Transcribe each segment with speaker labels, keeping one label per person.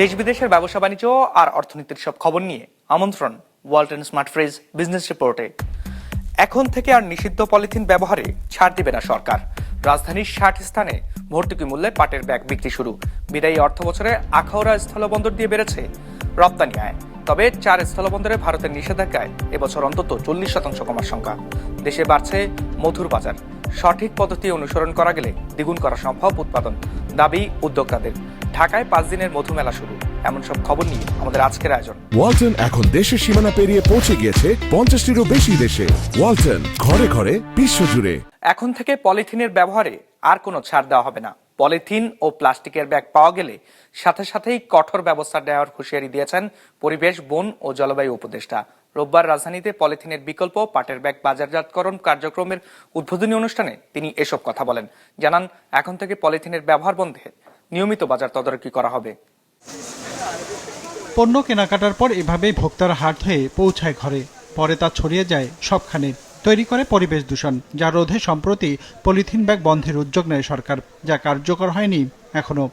Speaker 1: দেশ বিদেশের ব্যবসা বাণিজ্য আর অর্থনীতির সব খবর নিয়ে আমন্ত্রণ ওয়ালটন স্মার্ট ফ্রিজ বিজনেস রিপোর্টে। এখন থেকে আর নিষিদ্ধ পলিথিন ব্যবহারে ছাড় দিবে না সরকার। রাজধানীর ষাট স্থানে ভর্তুকি মূল্যে পাটের ব্যাগ বিক্রি শুরু। বিদায়ী অর্থ বছরে আখাউড়া স্থলবন্দর দিয়ে বেড়েছে রপ্তানি আয়। তবে চার স্থলবন্দরে ভারতের নিষেধাজ্ঞায় এবছর অন্তত চল্লিশ শতাংশ কমার সংখ্যা। দেশে বাড়ছে মধুর বাজার। সঠিক পদ্ধতি অনুসরণ করা গেলে দ্বিগুণ করা সম্ভব উৎপাদন। দাবি উদ্যোক্তাদের। ঢাকায় পাঁচ দিনের মধু মেলা শুরু। এমন সব খবর নিয়ে আমাদের আজকের আয়োজন।
Speaker 2: ওয়ালটন এখন দেশের সীমানা পেরিয়ে পৌঁছে গিয়েছে পঞ্চাশটিরও বেশি দেশে। ওয়ালটন ঘরে ঘরে বিশ্বজুড়ে
Speaker 1: এখন থেকে পলিথিনের ব্যবহারে আর কোনো ছাড় দেওয়া হবে না। পলিথিন ও প্লাস্টিকের ব্যাগ পাওয়া গেলে সাথে সাথেই কঠোর ব্যবস্থা নেওয়ার হুঁশিয়ারি দিয়েছেন পরিবেশ বন ও জলবায়ু উপদেষ্টা। রোববার রাজধানীতে পলিথিনের বিকল্প পাটের ব্যাগ বাজারজাতকরণ কার্যক্রমের উদ্বোধনী অনুষ্ঠানে তিনি এসব কথা বলেন। জানান এখন থেকে পলিথিনের ব্যবহার বন্ধে। নিয়মিত বাজার তদারকি করা হবে।
Speaker 3: পণ্য কেনাকাটার পর এভাবেই ভোক্তার হাট হয়ে পৌঁছায় ঘরে। পরে তা ছড়িয়ে যায় সবখানে। তৈরি করে পরিবেশ দূষণ, যা রোধে সম্প্রতি পলিথিন ব্যাগ বন্ধের উদ্যোগ নেয় সরকার, যা কার্যকর হয়নি এখনও।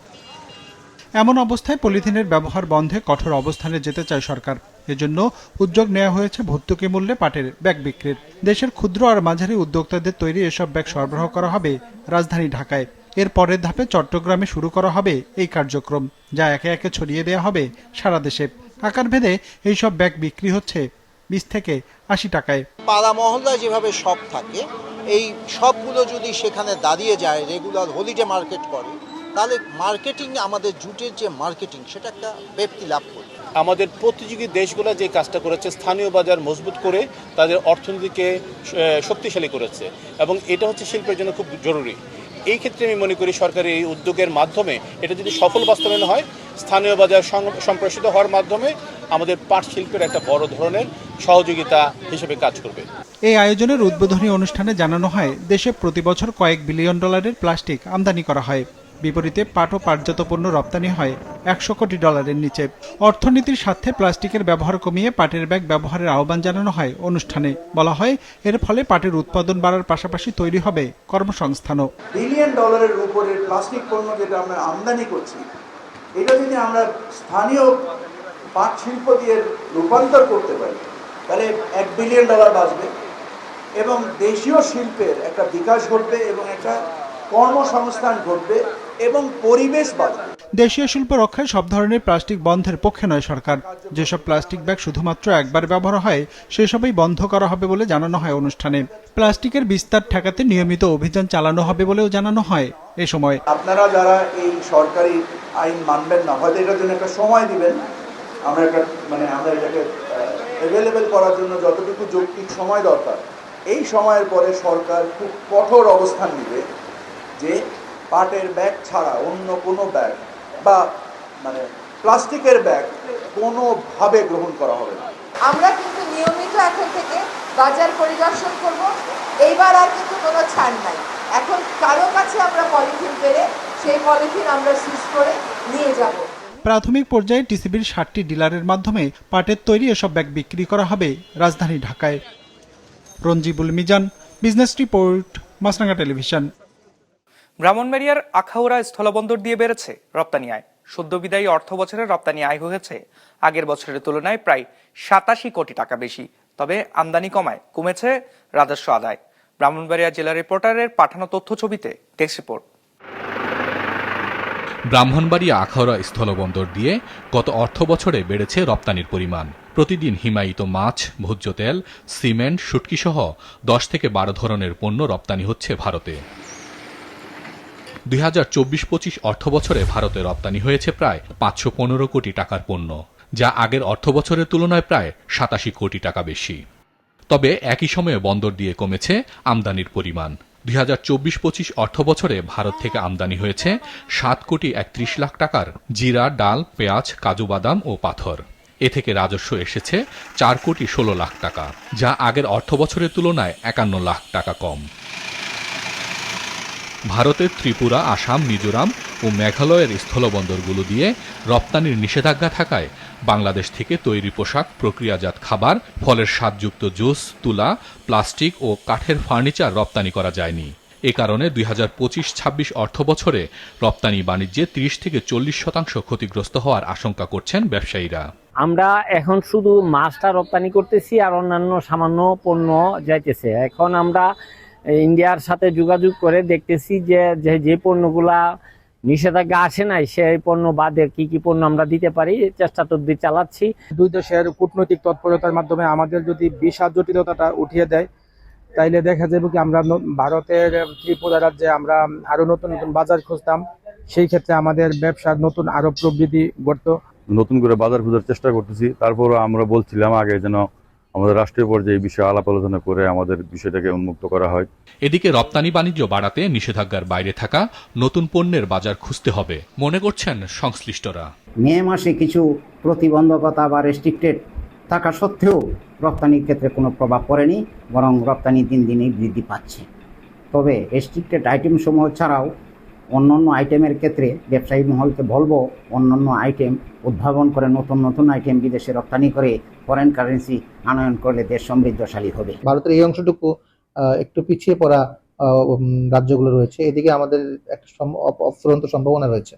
Speaker 3: এমন অবস্থায় পলিথিনের ব্যবহার বন্ধে কঠোর অবস্থানে যেতে চায় সরকার। এজন্য উদ্যোগ নেওয়া হয়েছে ভর্তুকি মূল্যে পাটের ব্যাগ বিক্রির। দেশের ক্ষুদ্র আর মাঝারি উদ্যোক্তাদের তৈরি এসব ব্যাগ সরবরাহ করা হবে রাজধানী ঢাকায়। এর পরের ধাপে চট্টগ্রামে শুরু করা হবে এই কার্যক্রম যা একে একে ছড়িয়ে দেওয়া হবে সারা দেশে। আকার ভেদে এইসব ব্যাগ বিক্রি হচ্ছে বিশ থেকে আশি টাকায়।
Speaker 4: পাড়া মহল্লায় যেভাবে শপ থাকে এই সবগুলো যদি সেখানে দাঁড়িয়ে যায় রেগুলার হলিডে মার্কেট করে তাহলে মার্কেটিং আমাদের জুটের যে মার্কেটিং সেটা একটা ব্যক্তি লাভ করে।
Speaker 5: আমাদের প্রতিযোগী দেশগুলো যে কাজটা করেছে স্থানীয় বাজার মজবুত করে তাদের অর্থনীতিকে শক্তিশালী করেছে। এবং এটা হচ্ছে শিল্পের জন্য খুব জরুরি। এই ক্ষেত্রে আমি মনে করি সরকারের এই উদ্যোগের মাধ্যমে এটা যদি সফল বাস্তবায়ন হয়, স্থানীয় বাজার সম্প্রসারিত হওয়ার মাধ্যমে আমাদের পাট শিল্পের একটা বড় ধরনের সহযোগিতা হিসেবে কাজ করবে।
Speaker 3: এই আয়োজনের উদ্বোধনী অনুষ্ঠানে জানানো হয়, দেশে প্রতি বছর কয়েক বিলিয়ন ডলারের প্লাস্টিক আমদানি করা হয়। বিপরীতে পাট ও পাটজাত পণ্য রপ্তানি হয় একশো কোটি ডলারের নিচে। অর্থনীতির স্বার্থে প্লাস্টিকের ব্যবহার কমিয়ে পাটের ব্যাগ ব্যবহারের আহ্বান জানানো হয় অনুষ্ঠানে। বলা হয়, এর ফলে পাটের উৎপাদন বাড়ার পাশাপাশি তৈরি হবে কর্মসংস্থানও।
Speaker 6: বিলিয়ন ডলারের উপরের প্লাস্টিক পণ্য যেটা আমরা আমদানি করছি, এটা যদি আমরা স্থানীয় পাট শিল্প দিয়ে রূপান্তর করতে পারি, তাহলে এক বিলিয়ন ডলার বাঁচবে এবং দেশীয় শিল্পের একটা বিকাশ ঘটবে এবং একটা কর্মসংস্থান ঘটবে। এবং পরিবেশ বাঁচবে
Speaker 3: দেশীয় শিল্প রক্ষায় সব ধরনের প্লাস্টিক বন্ধের পক্ষে নয় সরকার। যেসব প্লাস্টিক ব্যাগ শুধুমাত্র একবার ব্যবহার হয় সেসবই বন্ধ করা হবে বলে জানানো হয় অনুষ্ঠানে। প্লাস্টিকের বিস্তার ঠেকাতে নিয়মিত অভিযান চালানো হবে বলেও জানানো হয় এ সময়।
Speaker 6: আপনারা যারা এই সরকারি আইন মানবেন না হয়তো এটার জন্য একটা সময় দিবেন। আমরা একটা মানে আমরা এটাকে অ্যাভেলেবেল করার জন্য যতটুকু যৌক্তিক সময় দরকার এই সময়ের পরে সরকার খুব কঠোর অবস্থান নেবে যে পাটের ব্যাগ ছাড়া অন্য কোনো ব্যাগ বা মানে প্লাস্টিকের ব্যাগ কোনোভাবে গ্রহণ করা হবে না।
Speaker 7: আমরা কিন্তু নিয়মিত এখন থেকে বাজার পরিদর্শন করব। এইবার আর কিন্তু কোনো ছাড় নাই। এখন কারও কাছে আমরা পলিথিন পেরে সেই পলিথিন আমরা সিজ করে নিয়ে যাব।
Speaker 3: প্রাথমিক পর্যায়ে টিসিবির ষাটটি ডিলারের মাধ্যমে পাটের তৈরি এসব ব্যাগ বিক্রি করা হবে রাজধানী ঢাকায়। Ranjibul Mizan business report Maasranga television.
Speaker 1: ব্রাহ্মণবাড়িয়ার আখাউড়া স্থলবন্দর দিয়ে বেড়েছে রপ্তানি আয়। সদ্য বিদায়ী অর্থ বছরের রপ্তানি আয় হয়েছে। আগের বছরের তুলনায় প্রায় সাতাশি কোটি টাকা বেশি। তবে আমদানি কমায়, কমেছে রাজস্ব আদায়। ব্রাহ্মণবাড়িয়া জেলা রিপোর্টারের পাঠানো তথ্য ছবিতে ডেস্ক রিপোর্ট।
Speaker 8: ব্রাহ্মণবাড়িয়া আখাউড়া স্থলবন্দর দিয়ে গত অর্থ বছরে বেড়েছে রপ্তানির পরিমাণ। প্রতিদিন হিমায়িত মাছ, ভোজ্য তেল, সিমেন্ট, শুটকি সহ দশ থেকে বারো ধরনের পণ্য রপ্তানি হচ্ছে ভারতে। দুই হাজার চব্বিশ পঁচিশ অর্থ বছরে ভারতে রপ্তানি হয়েছে প্রায় পাঁচশো পনেরো কোটি টাকার পণ্য, যা আগের অর্থ বছরের তুলনায় প্রায় সাতাশি কোটি টাকা বেশি। তবে একই সময়ে বন্দর দিয়ে কমেছে আমদানির পরিমাণ। দুই হাজার চব্বিশ পঁচিশ অর্থ বছরে ভারত থেকে আমদানি হয়েছে সাত কোটি একত্রিশ লাখ টাকার জিরা, ডাল, পেঁয়াজ, কাজু বাদাম ও পাথর। এ থেকে রাজস্ব এসেছে চার কোটি ষোলো লাখ টাকা, যা আগের অর্থ বছরের তুলনায় একান্ন লাখ টাকা কম। ভারতের ত্রিপুরা, আসাম, মিজোরাম ও মেঘালয়ের স্থলবন্দরগুলো দিয়ে রপ্তানির নিষেধাজ্ঞা থাকায় বাংলাদেশ থেকে তৈরি পোশাক, প্রক্রিয়াজাত খাবার, ফলের স্বাদযুক্ত জুস, তুলা, প্লাস্টিক ও কাঠের ফার্নিচার রপ্তানি করা যায়নি। এ কারণে দুই হাজার পঁচিশ ছাব্বিশ অর্থ বছরে রপ্তানি বাণিজ্যে ত্রিশ থেকে চল্লিশ শতাংশ ক্ষতিগ্রস্ত হওয়ার আশঙ্কা করছেন ব্যবসায়ীরা।
Speaker 9: আমরা এখন শুধু মাছটা রপ্তানি করতেছি আর অন্যান্য সামান্য পণ্য যাইতেছে। এখন আমরা ইন্ডিয়ার সাথে যোগাযোগ করে দেখতেছি যে যে যে পণ্যগুলা নিষেধাজ্ঞা আসে নাই সেই পণ্য বাদে কি কি পণ্য আমরা দিতে পারি চেষ্টা তদ্বির চালাচ্ছি।
Speaker 10: দুই দেশের কূটনৈতিক তৎপরতার মাধ্যমে আমাদের যদি ভিসা জটিলতাটা উঠিয়ে দেয় তাইলে দেখা যাবে কি আমরা ন- ভারতের ত্রিপুরা রাজ্যে আমরা আরও নতুন নতুন বাজার খুঁজতাম। সেই ক্ষেত্রে আমাদের ব্যবসার নতুন আরও প্রবৃদ্ধি ঘটতো
Speaker 11: নতুন করে বাজার খোঁজার চেষ্টা করতেছি। তারপরও আমরা বলছিলাম আগে যেন আমাদের রাষ্ট্রীয় পর্যায়ে এই বিষয়ে আলাপ আলোচনা করে আমাদের বিষয়টাকে উন্মুক্ত করা হয়।
Speaker 8: এদিকে রপ্তানি বাণিজ্য বাড়াতে নিষেধাজ্ঞার বাইরে থাকা নতুন পণ্যের বাজার খুঁজতে হবে মনে করছেন সংশ্লিষ্টরা।
Speaker 12: মে মাসে কিছু প্রতিবন্ধকতা বা রেস্ট্রিক্টেড থাকা সত্ত্বেও রপ্তানির ক্ষেত্রে কোনো প্রভাব পড়েনি বরং রপ্তানি দিন দিনই বৃদ্ধি পাচ্ছে। তবে রেস্ট্রিক্টেড আইটেম সমূহ ছাড়াও অন্যান্য আইটেমের ক্ষেত্রে ব্যবসায়ী মহলকে বলব অন্যান্য আইটেম উদ্ভাবন করে নতুন নতুন আইটেম বিদেশে রপ্তানি করে ফরেন কারেন্সি আনয়ন করলে দেশ সমৃদ্ধশালী হবে।
Speaker 10: ভারতের এই অংশটুকু একটু পিছিয়ে পড়া রাজ্যগুলো রয়েছে। এদিকে আমাদের একটা অফুরন্ত সম্ভাবনা রয়েছে।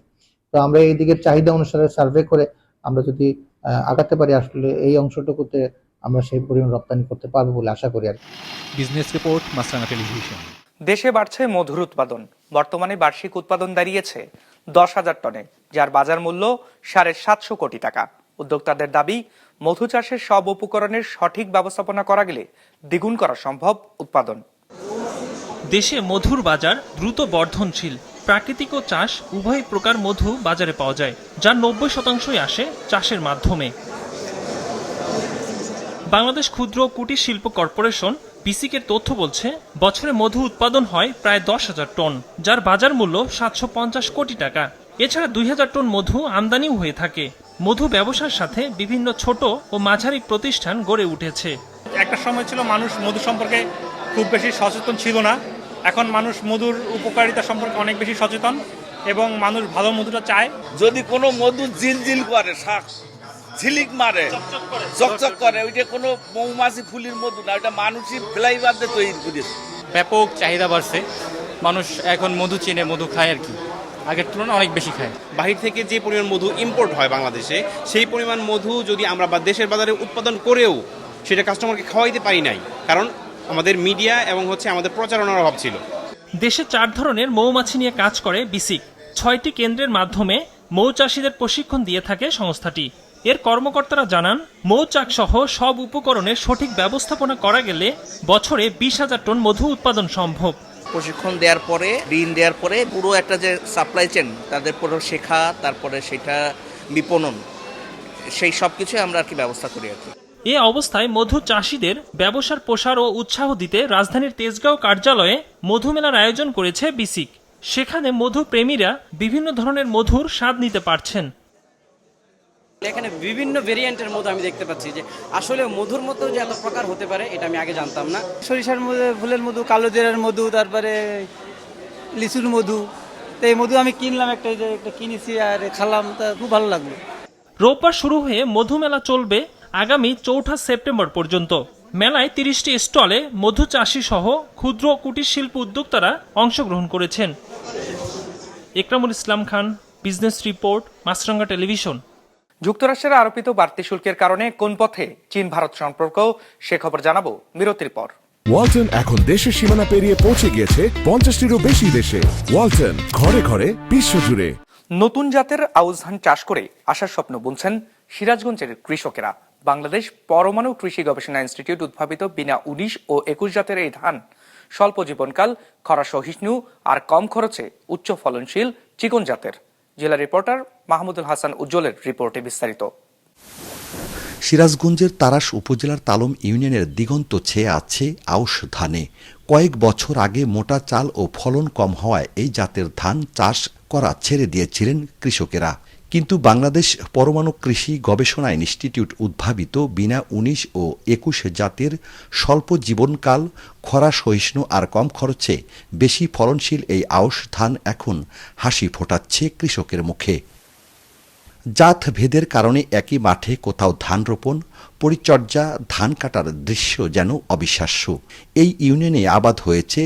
Speaker 10: তো আমরা এই দিকের চাহিদা অনুসারে সার্ভে করে আমরা যদি আগাতে পারি আসলে এই অংশটুকুতে আমরা সেই পরিমাণ রপ্তানি করতে পারব বলে আশা করি আর
Speaker 8: বিজনেস রিপোর্ট মাছরাঙা টেলিভিশন
Speaker 1: দেশে বাড়ছে মধুর উৎপাদন। বর্তমানে বার্ষিক উৎপাদন দাঁড়িয়েছে দশ হাজার টনে, যার বাজার মূল্য সাড়ে সাতশো কোটি টাকা। উদ্যোক্তাদের দাবি, মধু চাষের সব উপকরণের সঠিক ব্যবস্থাপনা করা গেলে দ্বিগুণ করা সম্ভব উৎপাদন।
Speaker 13: দেশে মধুর বাজার দ্রুত বর্ধনশীল। প্রাকৃতিক ও চাষ উভয় প্রকার মধু বাজারে পাওয়া যায় যার নব্বই শতাংশই আসে চাষের মাধ্যমে। বাংলাদেশ ক্ষুদ্র কুটির শিল্প কর্পোরেশন বিসিকের তথ্য বলছে বছরে মধু উৎপাদন হয় প্রায় দশ হাজার টন যার বাজার মূল্য সাতশো পঞ্চাশ কোটি টাকা। এছাড়া দুই হাজার টন মধু আমদানিও হয়ে থাকে। মধু ব্যবসার সাথে বিভিন্ন ছোট ও মাঝারি প্রতিষ্ঠান গড়ে উঠেছে।
Speaker 14: একটা সময় ছিল মানুষ মধু সম্পর্কে খুব বেশি সচেতন ছিল না। এখন মানুষ মধুর উপকারিতা সম্পর্কে অনেক বেশি সচেতন এবং মানুষ ভালো মধুটা চায়।
Speaker 15: যদি কোনো মধু জিল জিল করে শাক ঝিলিক মারে চকচক করে। ওইটা কোনো মৌমাছি ফুলির মধু না ওইটা মানুষই ফ্লেভার দিয়ে তৈরি করেছে
Speaker 16: ব্যাপক চাহিদা বাড়ছে। মানুষ এখন মধু চেনে মধু খায় আর কি। আগের তুলনায় অনেক বেশি খায়।
Speaker 14: বাহির থেকে যে পরিমাণ মধু ইম্পোর্ট হয় বাংলাদেশে সেই পরিমাণ মধু যদি আমরা বা দেশের বাজারে উৎপাদন করেও সেটা কাস্টমারকে খাওয়াইতে পারি নাই কারণ আমাদের মিডিয়া এবং হচ্ছে আমাদের প্রচারণার অভাব ছিল।
Speaker 13: দেশে চার ধরনের মৌমাছি নিয়ে কাজ করে বিসিক। ছয়টি কেন্দ্রের মাধ্যমে মৌচাষীদের প্রশিক্ষণ দিয়ে থাকে সংস্থাটি। এর কর্মকর্তারা জানান মৌচাক সহ সব উপকরণের সঠিক ব্যবস্থাপনা করা গেলে বছরে বিশ হাজার টন মধু উৎপাদন সম্ভব।
Speaker 15: প্রশিক্ষণ দেওয়ার পরে ঋণ দেওয়ার পরে পুরো একটা যে সাপ্লাই চেন তাদের পুরো শেখা তারপরে সেটা বিপণন সেই সব কিছুই আমরা আর কি ব্যবস্থা করি আর কি।
Speaker 13: এ অবস্থায় মধু চাষীদের ব্যবসার প্রসার ও উৎসাহ দিতে রাজধানীর তেজগাঁও কার্যালয়ে মধু মেলার আয়োজন করেছে বিসিক। সেখানে মধু প্রেমীরা বিভিন্ন ধরনের মধুর স্বাদ নিতে পারছেন।
Speaker 16: এখানে বিভিন্ন ভেরিয়েন্টের মধু আমি দেখতে পাচ্ছি যে আসলে মধুর মতো যে এত প্রকার হতে পারে এটা আমি আগে জানতাম না।
Speaker 10: সরিষার মধু ফুলের মধু কালো জিরার মধু তারপরে লিচুর মধু। তো এই মধু আমি কিনলাম একটা এই যে একটা কিনেছি আর খালাম তা খুব ভালো লাগল।
Speaker 13: রোববার শুরু হয়ে মধু মেলা চলবে আগামী চৌঠা সেপ্টেম্বর পর্যন্ত। মেলায় তিরিশটি স্টলে মধু চাষী সহ ক্ষুদ্র ও কুটির শিল্প উদ্যোক্তারা অংশগ্রহণ করেছেন। Ekramul Islam Khan business report Maasranga television.
Speaker 1: যুক্তরাষ্ট্রের আরোপিত বাড়তি শুল্কের কারণে কোন পথে চীন ভারত সম্পর্ক সে খবর জানাব বিরতির পর।
Speaker 2: ওয়ালটন এখন দেশের সীমানা পেরিয়ে পৌঁছে গিয়েছে পঞ্চাশটিরও বেশি দেশে। ওয়ালটন ঘরে ঘরে বিশ্বজুড়ে।
Speaker 1: নতুন জাতের আউশ ধান চাষ করে আসার স্বপ্ন বুনছেন সিরাজগঞ্জের কৃষকেরা। বাংলাদেশ পরমাণু কৃষি গবেষণা ইনস্টিটিউট উদ্ভাবিত বিনা উনিশ ও একুশ জাতের এই ধান। স্বল্প জীবনকাল খরা সহিষ্ণু আর কম খরচে উচ্চ ফলনশীল চিকন জাতের। জেলা রিপোর্টার মাহমুদুল হাসান উজ্জ্বলের রিপোর্টে বিস্তারিত।
Speaker 17: সিরাজগঞ্জের তারাস উপজেলার তালম ইউনিয়নের দিগন্ত ছেয়ে আছে আউশ ধানে। কয়েক বছর আগে মোটা চাল ও ফলন কম হওয়ায় এই জাতের ধান চাষ করা ছেড়ে দিয়েছিলেন কৃষকেরা। কিন্তু বাংলাদেশ পরমাণু কৃষি গবেষণা ইনস্টিটিউট উদ্ভাবিত বিনা উনিশ ও একুশ জাতের স্বল্প জীবনকাল, খরা সহিষ্ণু আর কম খরচে বেশি ফলনশীল এই আউশ ধান এখন হাসি ফোটাচ্ছে কৃষকের মুখে। জাত ভেদের কারণে একই মাঠে কোথাও ধান রোপণ পরিচর্যা ধান কাটার দৃশ্য যেন অবিশ্বাস্য। এই ইউনিয়নে আবাদ হয়েছে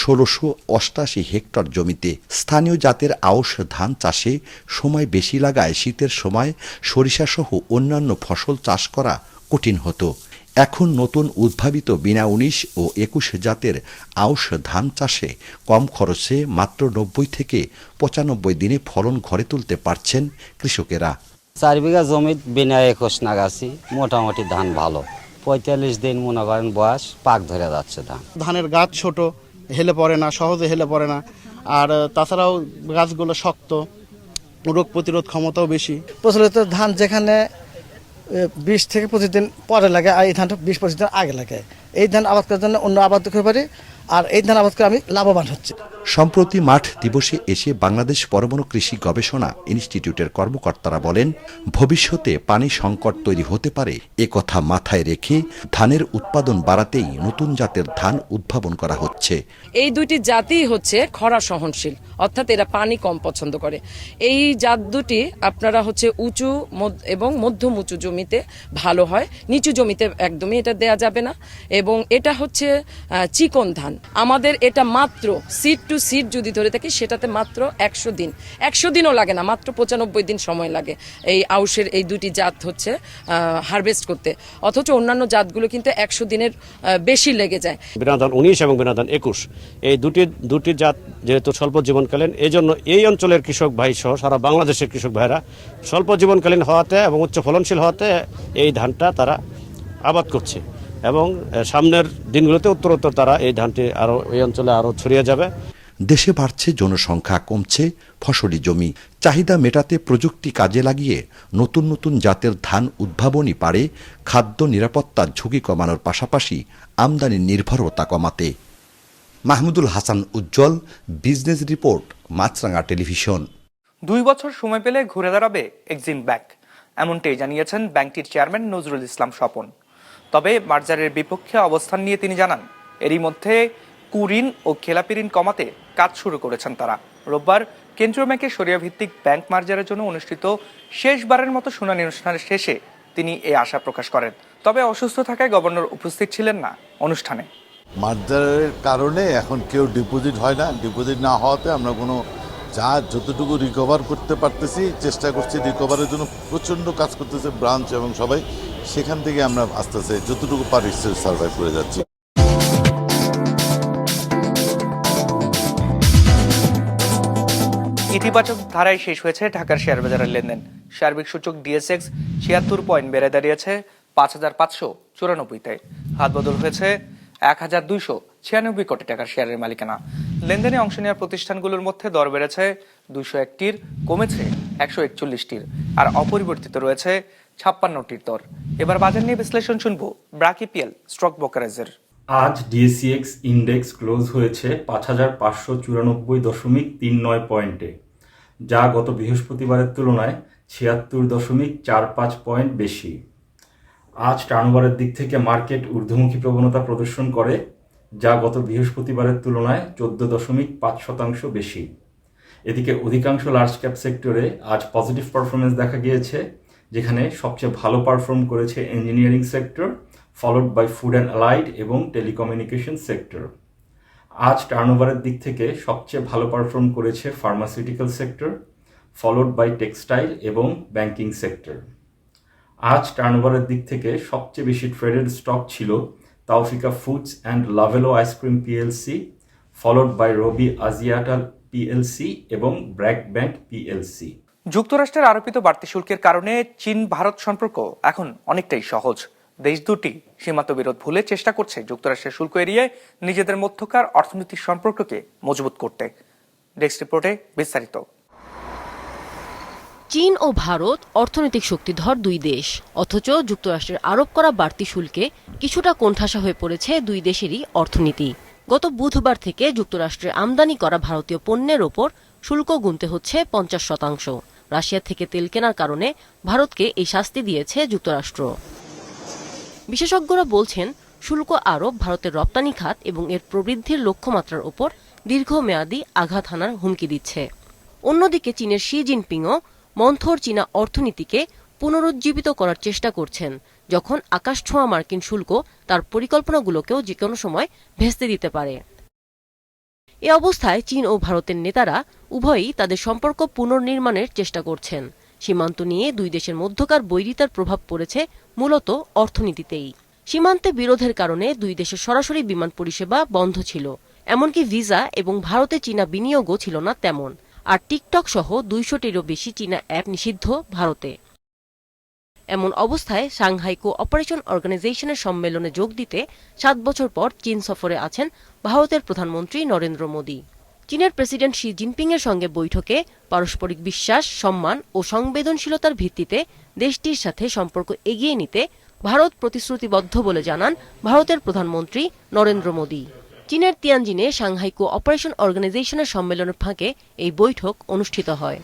Speaker 17: ষোলোশো অষ্টাশি হেক্টর জমিতে। স্থানীয় জাতের আউশ ধান চাষে সময় বেশি লাগায় শীতের সময় সরিষাসহ অন্যান্য ফসল চাষ করা কঠিন হতো। এখন নতুন উদ্ভাবিত বিনা উনিশ ও একুশ জাতের আউশ ধান চাষে কম খরচে মাত্র নব্বই থেকে পঁচানব্বই দিনে ফলন ঘরে তুলতে পারছেন কৃষকেরা।
Speaker 18: চার বিঘা জমি বিনা একুশ নাগাছি মোটামুটি ধান ভালো। পঁয়তাল্লিশ দিন মনে করেন বয়স পাক ধরে যাচ্ছে ধান।
Speaker 19: ধানের গাছ ছোট হেলে পড়ে না সহজে হেলে পড়ে না। আর তাছাড়াও গাছগুলো শক্ত রোগ প্রতিরোধ ক্ষমতাও বেশি।
Speaker 20: প্রচলিত ধান যেখানে বিশ থেকে পঁচিশ দিন পরে লাগে আর এই ধানটা বিশ পঁচিশ দিন আগে লাগে। এই ধান আবাদ করার জন্য অন্য আবাদ করতে পারি আর এই ধান আবাদ করে আমি লাভবান হচ্ছি।
Speaker 17: সম্প্রতি মাঠ দিবসে এসে বাংলাদেশ পরমাণু কৃষি গবেষণা ইনস্টিটিউটের কর্মকর্তারা বলেন, ভবিষ্যতে পানি সংকট তৈরি হতে পারে। এ কথা মাথায় রেখে ধানের উৎপাদন বাড়াতেই নতুন জাতের ধান উদ্ভাবন করা হচ্ছে।
Speaker 21: এই দুটি জাতিই হচ্ছে খরা সহনশীল, অর্থাৎ এরা পানি কম পছন্দ করে। এই জাত দুটি আপনারা হচ্ছে উঁচু এবং মধ্যম উঁচু জমিতে ভালো হয়। নিচু জমিতে একদমই এটা দেয়া যাবে না। এবং এটা হচ্ছে চিকন ধান। আমাদের এটা মাত্র সিট টু সিট যদি ধরে থাকি, সেটাতে মাত্র একশো দিন। একশো দিনও লাগে না, মাত্র পঁচানব্বই দিন সময় লাগে এই আউশের এই দুটি জাত হচ্ছে হারভেস্ট করতে। অথচ অন্যান্য জাতগুলো কিন্তু একশো দিনের বেশি লেগে যায়।
Speaker 22: বিনাদান উনিশ এবং বিনাদান একুশ। এই দুটি দুটি জাত যেহেতু স্বল্প জীবনকালীন এই জন্য এই অঞ্চলের কৃষক ভাই সহ সারা বাংলাদেশের কৃষক ভাইরা স্বল্প জীবনকালীন হওয়াতে এবং উচ্চ ফলনশীল হওয়াতে এই ধানটা তারা আবাদ করছে। এবং সামনের দিনগুলোতে উত্তরোত্তর তারা এই ধানটি আরও এই অঞ্চলে আরও ছড়িয়ে যাবে।
Speaker 17: দেশে বাড়ছে জনসংখ্যা, কমছে ফসলি জমি। চাহিদা মেটাতে প্রযুক্তি কাজে লাগিয়ে নতুন নতুন জাতের ধান উদ্ভাবনই পারে। খাদ্য নিরাপত্তার ঝুঁকি কমানোর পাশাপাশি আমদানির নির্ভরতা কমাতে। Mahmudul Hasan Ujjwal, business report Maasranga television.
Speaker 1: দুই বছর সময় পেলে ঘুরে দাঁড়াবে এক্সিম ব্যাংক। এমনটাই জানিয়েছেন ব্যাংকটির চেয়ারম্যান নজরুল ইসলাম স্বপন। তবে মার্জারের বিপক্ষে অবস্থান নিয়ে তিনি জানান, এরই মধ্যে কুঋণ ও খেলাপি ঋণ কমাতে কাজ শুরু করেছেন তারা। রোববার কেন্দ্রীয় ব্যাংকের সরিয়া ভিত্তিক ব্যাংক মার্জারের জন্য অনুষ্ঠিত শেষবারের মতো শুনানি অনুষ্ঠানের শেষে তিনি এই আশা প্রকাশ করেন। তবে অসুস্থ থাকায় গভর্নর উপস্থিত ছিলেন না অনুষ্ঠানে।
Speaker 23: মার্জারের কারণে এখন কেউ ডিপোজিট হয় না। ডিপোজিট না হওয়াতে আমরা কোনো যা যতটুকু রিকভার করতে পারতেছি, চেষ্টা করছি রিকভারের জন্য প্রচণ্ড কাজ করতেছে ব্রাঞ্চ এবং সবাই। সেখান থেকে আমরা আস্তে আস্তে যতটুকু পারি সার্ভাইভ করে যাচ্ছি।
Speaker 1: ইতিবাচক ধারায় শেষ হয়েছে ঢাকার শেয়ার বাজারের লেনদেন। সার্বিক সূচক ডিএসএক্স ছিয়াত্তর পয়েন্ট বেড়ে দাঁড়িয়েছে পাঁচ হাজার পাঁচশো চুরানব্বইতে। হাত বদল হয়েছে এক হাজার দুইশো ছিয়ানব্বই কোটি টাকার শেয়ারের মালিকানা। লেনদেনে অংশ নেওয়া প্রতিষ্ঠানগুলোর মধ্যে দর বেড়েছে দুইশো একটির, কমেছে একশো একচল্লিশটির, আর অপরিবর্তিত রয়েছে ছাপ্পান্নটির দর। এবার বাজার নিয়ে বিশ্লেষণ শুনব ব্রাকিপিএল স্টক ব্রোকারেজের।
Speaker 24: আজ ডিএসিএক্স ইন্ডেক্স ক্লোজ হয়েছে পাঁচ হাজার পাঁচশো চুরানব্বই দশমিক তিন নয় পয়েন্টে। যা গত বৃহস্পতিবারের তুলনায় ছিয়াত্তর দশমিক চার পাঁচ পয়েন্ট বেশি। আজ টার্নওভারের দিক থেকে মার্কেট ঊর্ধ্বমুখী প্রবণতা প্রদর্শন করে, যা গত বৃহস্পতিবারের তুলনায় চোদ্দ দশমিক পাঁচ শতাংশ বেশি। এদিকে অধিকাংশ লার্জ ক্যাপ সেক্টরে আজ পজিটিভ পারফরমেন্স দেখা গিয়েছে, যেখানে সবচেয়ে ভালো পারফর্ম করেছে engineering sector followed by food and allied এবং টেলিকমিউনিকেশন সেক্টর আজ টার্নওভারের দিক থেকে সবচেয়ে ভালো পারফর্ম করেছে pharmaceutical sector followed by textile এবং ব্যাংকিং সেক্টর আজ টার্নওভারের দিক থেকে সবচেয়ে বেশি ট্রেডেড স্টক ছিল Taufika foods and Lovello ice cream PLC followed by Robi আজিয়াটাল PLC এবং ব্র্যাক ব্যাংক পিএলসি
Speaker 1: যুক্তরাষ্ট্রের আরোপিত বাড়তি শুল্কের কারণে চীন ভারত সম্পর্ক এখন অনেকটাই সহজ। দেশ দুটি সীমান্ত বিরোধ ভুলে চেষ্টা করছে যুক্তরাষ্ট্রের শুল্ক এড়িয়ে নিজেদের মধ্যকার অর্থনৈতিক সম্পর্ককে মজবুত করতে। ডেস্ক রিপোর্টে বিস্তারিত।
Speaker 25: চীন ও ভারত অর্থনৈতিক শক্তিধর দুই দেশ, অথচ যুক্তরাষ্ট্রের আরোপ করা বাড়তি শুল্কে কিছুটা কোণঠাসা হয়ে পড়েছে দুই দেশেরই অর্থনীতি। গত বুধবার থেকে যুক্তরাষ্ট্রে আমদানি করা ভারতীয় পণ্যের ওপর শুল্ক গুনতে হচ্ছে পঞ্চাশ শতাংশ। রাশিয়া থেকে তেল কেনার কারণে ভারতকে এই শাস্তি দিয়েছে যুক্তরাষ্ট্র। বিশেষজ্ঞরা বলছেন, শুল্ক আরোপ ভারতের রপ্তানি খাত এবং এর প্রবৃদ্ধির লক্ষ্যমাত্রার ওপর দীর্ঘমেয়াদী আঘাত হানার হুমকি দিচ্ছে। অন্যদিকে চীনের শি জিনপিংও মন্থর চীনা অর্থনীতিকে পুনরুজ্জীবিত করার চেষ্টা করছেন, যখন আকাশ ছোঁয়া মার্কিন শুল্ক তার পরিকল্পনাগুলোকেও যে কোনো সময় ভেস্তে দিতে পারে। এ অবস্থায় চীন ও ভারতের নেতারা উভয়ই তাদের সম্পর্ক পুনর্নির্মাণের চেষ্টা করছেন। সীমান্ত নিয়ে দুই দেশের মধ্যকার বৈরিতার প্রভাব পড়েছে মূলত অর্থনীতিতেই। সীমান্তে বিরোধের কারণে দুই দেশের সরাসরি বিমান পরিষেবা বন্ধ ছিল, এমনকি ভিসা এবং ভারতে চীনা বিনিয়োগও ছিল না তেমন, আর টিকটক সহ দুইশোটিরও বেশি চীনা অ্যাপ নিষিদ্ধ ভারতে। এমন অবস্থায় সাংহাই কো অপারেশন অর্গানাইজেশনের সম্মেলনে যোগ দিতে সাত বছর পর চীন সফরে আছেন ভারতের প্রধানমন্ত্রী নরেন্দ্র মোদী। চীনের প্রেসিডেন্ট শি জিনপিংয়ের সঙ্গে বৈঠকে পারস্পরিক বিশ্বাস সম্মান ও সংবেদনশীলতার ভিত্তিতে দেশটির সাথে সম্পর্ক এগিয়ে নিতে ভারত প্রতিশ্রুতিবদ্ধ বলে জানান ভারতের প্রধানমন্ত্রী নরেন্দ্র মোদী। চীনের তিয়ানজিনে সাংহাই কো অপারেশন অর্গানাইজেশনের সম্মেলনের ফাঁকে এই বৈঠক অনুষ্ঠিত হয়।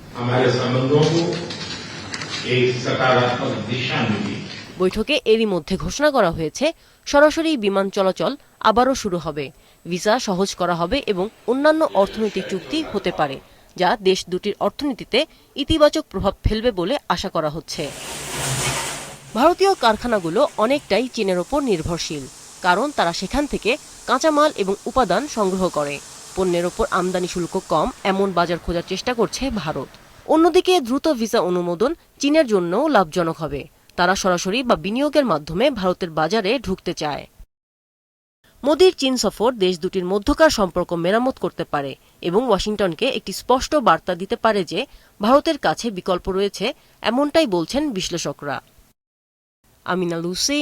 Speaker 25: বৈঠকে এরই মধ্যে ঘোষণা করা হয়েছে সরাসরি বিমান চলাচল আবারও শুরু হবে। ভিসা সহজ করা হবে এবং অন্যান্য অর্থনৈতিক চুক্তি হতে পারে, যা দেশ দুটির অর্থনীতিতে ইতিবাচক প্রভাব ফেলবে বলে আশা করা হচ্ছে। ভারতীয় কারখানাগুলো অনেকটাই চীনের ওপর নির্ভরশীল, কারণ তারা সেখান থেকে কাঁচামাল এবং উপাদান সংগ্রহ করে। পণ্যের ওপর আমদানি শুল্ক কম, এমন বাজার খোঁজার চেষ্টা করছে ভারত। অন্যদিকে দ্রুত ভিসা অনুমোদন চীনের জন্যও লাভজনক হবে। তারা সরাসরি বা বিনিয়োগের মাধ্যমে ভারতের বাজারে ঢুকতে চায়। মোদীর চীন সফর দেশ দুটির মধ্যকার সম্পর্ক মেরামত করতে পারে এবং ওয়াশিংটনকে একটি স্পষ্ট বার্তা দিতে পারে যে ভারতের কাছে বিকল্প রয়েছে, এমনটাই বলছেন বিশ্লেষকরা। Amina Lucy,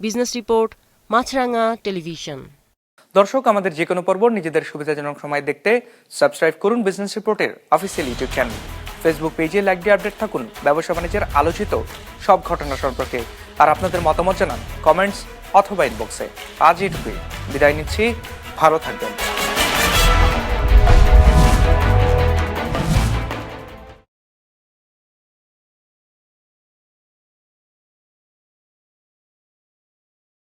Speaker 25: business report, Maasranga television.
Speaker 1: দর্শক, আমাদের যে কোনো পর্ব নিজেদের সুবিধাজনক সময় দেখতে সাবস্ক্রাইব করুন বিজনেস রিপোর্টের অফিসিয়াল ইউটিউব চ্যানেল। ফেসবুক পেজে লাইক দিয়ে আপডেট থাকুন। ব্যবসা বাণিজ্যের আলোচিত সব ঘটনা সম্পর্কে। আর আপনাদের মতামত জানান কমেন্টস অথবা ইনবক্সে আজই ঢুকে বিদায় নিচ্ছি। ভালো থাকবেন।